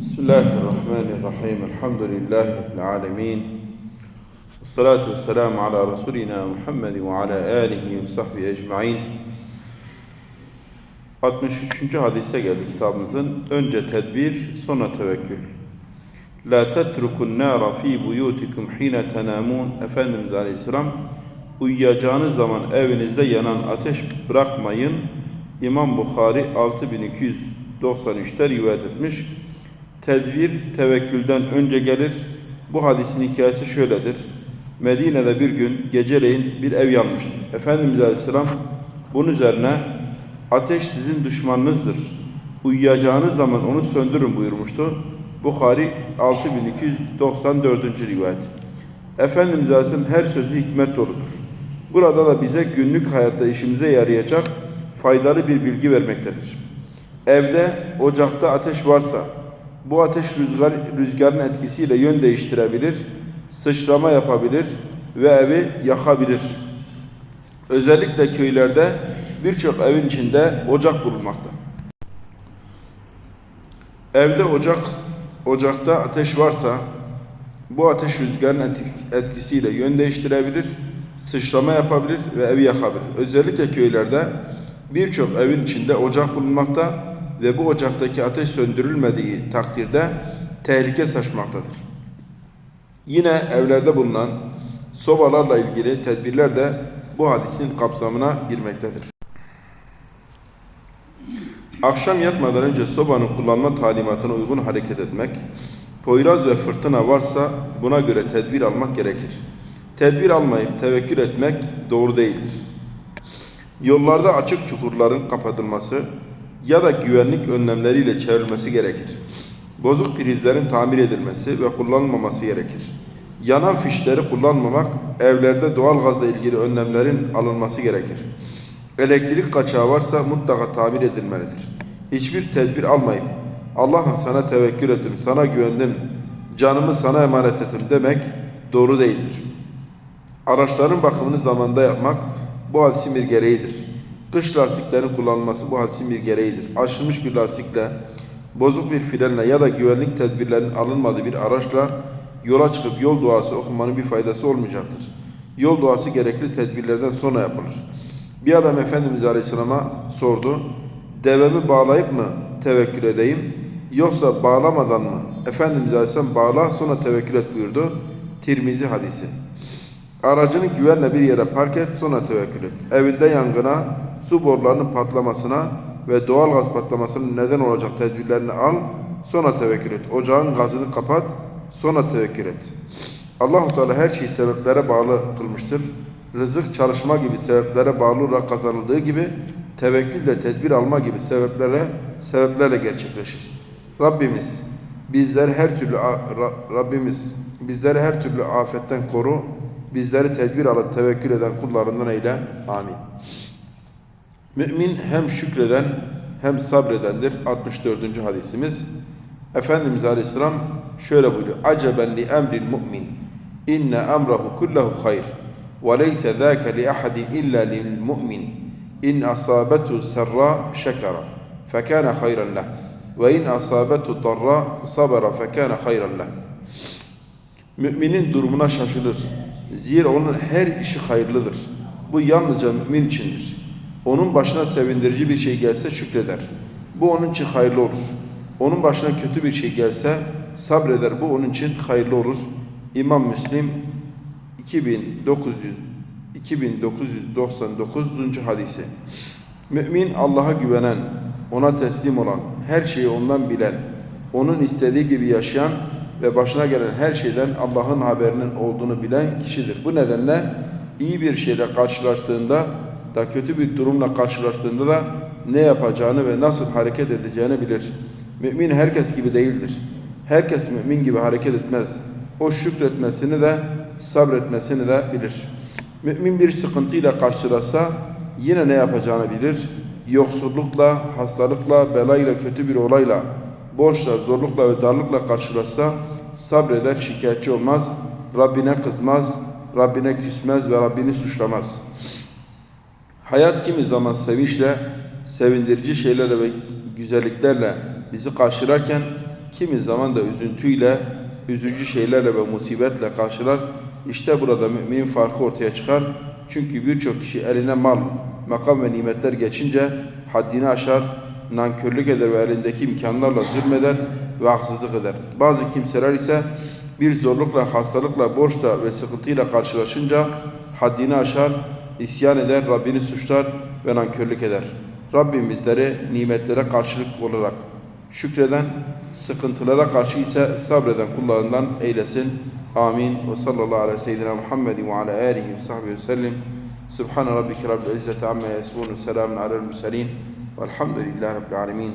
بسم الله الرحمن الرحيم الحمد لله رب العالمين والصلاة والسلام على رسولنا محمد وعلى آله وصحبه ecmaîn 63. hadise geldi kitabımızın. Önce tedbir, sonra tevekkül. La tetrukun nara fi buyutikum hine tenamun. Efendimiz Aleyhisselam uyuyacağınız zaman evinizde yanan ateş bırakmayın. İmam Bukhari 6293'te rivayet etmiş. Tedbir tevekkülden önce gelir. Bu hadisin hikayesi şöyledir. Medine'de bir gün geceleyin bir ev yanmıştı. Efendimiz Aleyhisselam bunun üzerine ateş sizin düşmanınızdır. Uyuyacağınız zaman onu söndürün buyurmuştu. Bukhari 6294. rivayet. Efendimiz Aleyhisselam her sözü hikmet doludur. Burada da bize günlük hayatta işimize yarayacak faydalı bir bilgi vermektedir. Evde, ocakta ateş varsa, bu ateş rüzgar, rüzgarın etkisiyle yön değiştirebilir, sıçrama yapabilir ve evi yakabilir. Özellikle köylerde birçok evin içinde ocak bulunmakta. Evde ocak, ocakta ateş varsa bu ateş rüzgarın etk- etkisiyle yön değiştirebilir, sıçrama yapabilir ve evi yakabilir. Özellikle köylerde birçok evin içinde ocak bulunmakta ve bu ocaktaki ateş söndürülmediği takdirde tehlike saçmaktadır. Yine evlerde bulunan sobalarla ilgili tedbirler de bu hadisin kapsamına girmektedir. Akşam yatmadan önce sobanın kullanma talimatına uygun hareket etmek, poyraz ve fırtına varsa buna göre tedbir almak gerekir. Tedbir almayıp tevekkül etmek doğru değildir. Yollarda açık çukurların kapatılması ya da güvenlik önlemleriyle çevrilmesi gerekir. Bozuk prizlerin tamir edilmesi ve kullanılmaması gerekir. Yanan fişleri kullanmamak, evlerde doğalgazla ilgili önlemlerin alınması gerekir. Elektrik kaçağı varsa mutlaka tamir edilmelidir. Hiçbir tedbir almayıp Allah'ım sana tevekkül ettim, sana güvendim, canımı sana emanet ettim demek doğru değildir. Araçların bakımını zamanında yapmak bu hadisin bir gereğidir. Kış lastiklerin kullanılması bu hadisin bir gereğidir. Aşınmış bir lastikle, bozuk bir frenle ya da güvenlik tedbirlerinin alınmadığı bir araçla yola çıkıp yol duası okumanın bir faydası olmayacaktır. Yol duası gerekli tedbirlerden sonra yapılır. Bir adam Efendimiz Aleyhisselam'a sordu. Devemi bağlayıp mı tevekkül edeyim yoksa bağlamadan mı? Efendimiz Aleyhisselam bağla sonra tevekkül et buyurdu. Tirmizi hadisi. Aracını güvenle bir yere park et sonra tevekkül et. Evinde yangına, su borularının patlamasına ve doğal gaz patlamasının neden olacak tedbirlerini al sonra tevekkül et. Ocağın gazını kapat sonra tevekkül et. Allahu Teala her şeyi sebeplere bağlı kılmıştır. Rızık çalışma gibi sebeplere bağlı olarak kazanıldığı gibi tevekkül de tedbir alma gibi sebeplere sebeplerle gerçekleşir. Rabbimiz bizleri her türlü Ra- Rabbimiz bizleri her türlü afetten koru. Bizleri tedbir alıp tevekkül eden kullarından eyle. Amin. Mümin hem şükreden hem sabredendir. 64. hadisimiz. Efendimiz Aleyhisselam şöyle buyuruyor. Aceben li emril mu'min. İnne emrahu kullahu hayr. Ve leyse zâke li ahadin illa lil mu'min. İn asabetu serra şekera. Fekâne hayran leh. Ve in asabetu darra sabara fekâne hayran leh. Müminin durumuna şaşılır. Zira onun her işi hayırlıdır. Bu yalnızca mümin içindir. Onun başına sevindirici bir şey gelse şükreder. Bu onun için hayırlı olur. Onun başına kötü bir şey gelse sabreder. Bu onun için hayırlı olur. İmam Müslim 2900 2999. hadisi. Mümin Allah'a güvenen, ona teslim olan, her şeyi ondan bilen, onun istediği gibi yaşayan ve başına gelen her şeyden Allah'ın haberinin olduğunu bilen kişidir. Bu nedenle iyi bir şeyle karşılaştığında da kötü bir durumla karşılaştığında da ne yapacağını ve nasıl hareket edeceğini bilir. Mümin herkes gibi değildir. Herkes mümin gibi hareket etmez. O şükretmesini de sabretmesini de bilir. Mümin bir sıkıntıyla karşılaşsa yine ne yapacağını bilir. Yoksullukla, hastalıkla, belayla, kötü bir olayla, borçla, zorlukla ve darlıkla karşılaşsa sabreder, şikayetçi olmaz, Rabbine kızmaz, Rabbine küsmez ve Rabbini suçlamaz. Hayat kimi zaman sevinçle, sevindirici şeylerle ve güzelliklerle bizi karşılarken kimi zaman da üzüntüyle, üzücü şeylerle ve musibetle karşılar. İşte burada müminin farkı ortaya çıkar. Çünkü birçok kişi eline mal, makam ve nimetler geçince haddini aşar, nankörlük eder ve elindeki imkanlarla zulmeder ve haksızlık eder. Bazı kimseler ise bir zorlukla, hastalıkla, borçla ve sıkıntıyla karşılaşınca haddini aşar, isyan eder, Rabbini suçlar ve nankörlük eder. Rabbim bizleri nimetlere karşılık olarak şükreden, sıkıntılara karşı ise sabreden kullarından eylesin. Amin. Ve sallallahu aleyhi ve seyyidina Muhammedin ve ala alihi ve sahbihi ve sellim. Subhane rabbike rabbil izzeti amma yasifun. Selamun alel murselin. Velhamdülillahi rabbil alemin.